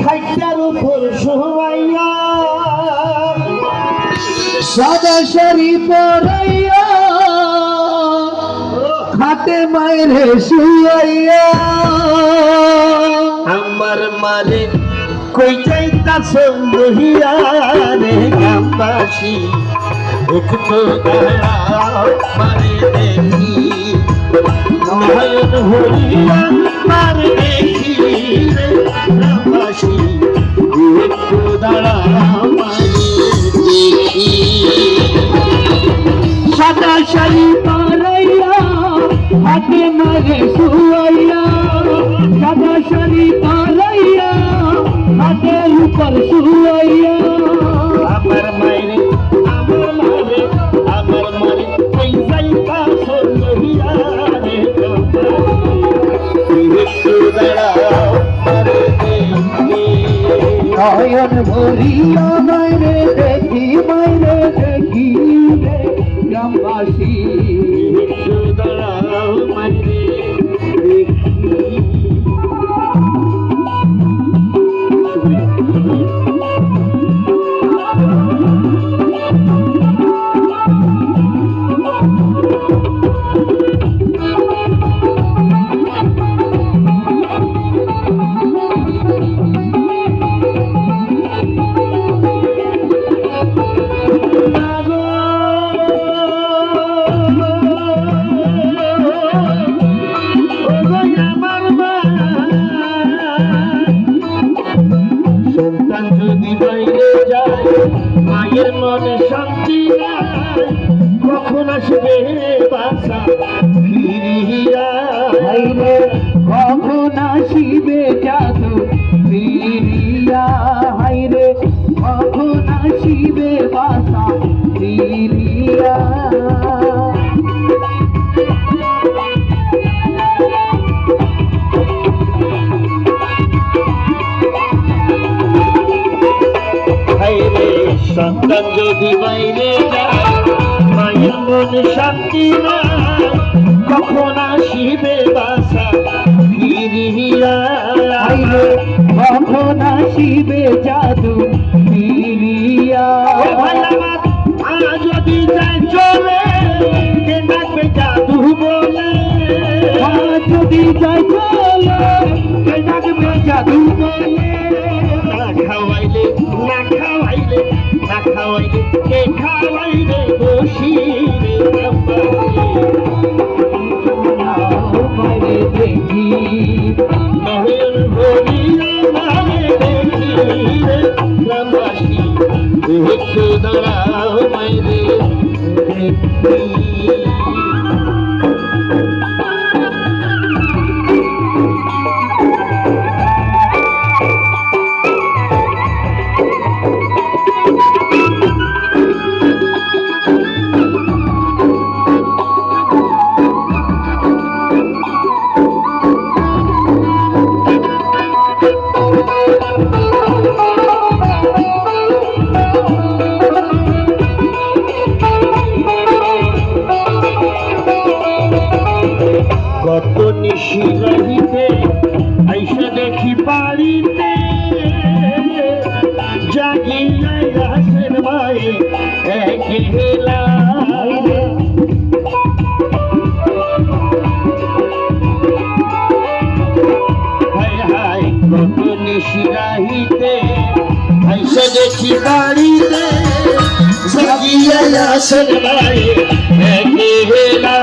খাইটার উপর শোয়াইয়া সাদা শাড়ি পরাইয়া খাটে মায়েরে শুয়াইয়া আমার মারে কই যাইতাছ রহিয়া রে গ্রামবাসী? একটু দাঁড়াও মারে দেখি। নয়ন হইয়া মারে দেখি রে। গ্রামবাসী একটু দাঁড়াও সাদা শাড়ি পালাইয়া খাটে মায়েরে শুয়াইয়া সাদা শাড়ি পরাইয়া খাটে উপর শুয়াইয়া নয়ন ভরিয়া মাইরে দেখি মাইরে দেখি গ্রামবাসী। একটু বাইরে যায় মায়ের মনে শান্তি কখন আসবে বাসা সন্তান যদি বাইরে যায় মায়ের মন শান্তি না কখন আসিবে বাসা? কখন আসিবে জাদু না খাওয়াইলে কে খাওয়াইলে বসি। রে মাইরে রাহিতে, আইসা দেখি বাড়িতে, জাগিয়া আসেন মায়ে একলা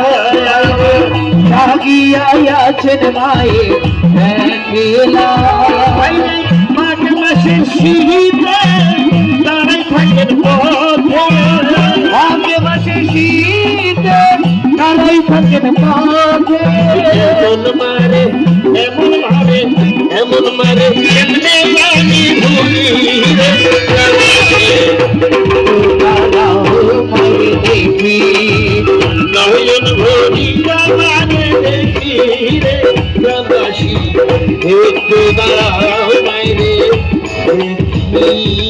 জাগিয়া আছেন মায়ে একলা বাইরে মাঘ মাসের শীতে দাঁড়াই থাকেন পথে আগে মাসে শীতে তারাই থাকেন পথে। দেখি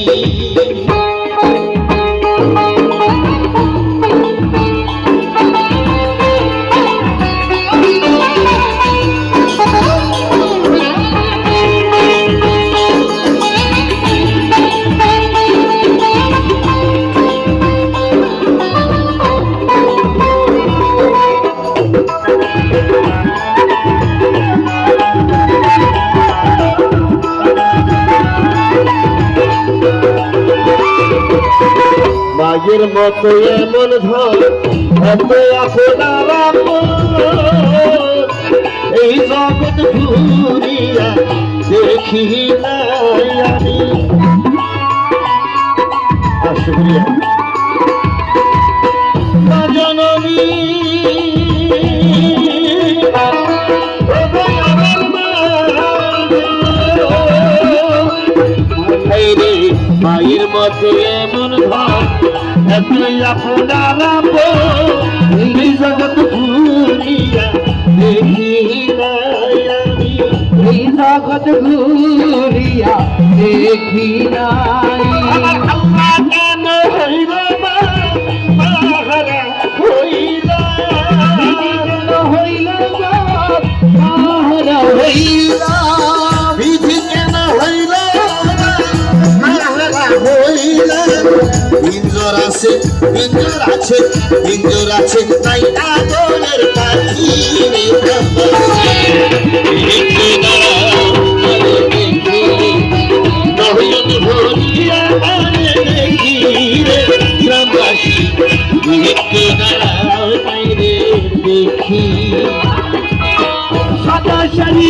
আগের মতো এমন ধর। হবে আপনার এই জগৎ ঘুরিয়া দেখি আমি। শুক্রিয়া। মায়ের। মতো এমন ভাব এতে আপনার এই জগৎ ঘুরিয়া দেখি দেখি না ইন্দুর আছে ইন্দুর আছে তাই পাখি দেখি সাদা শাড়ি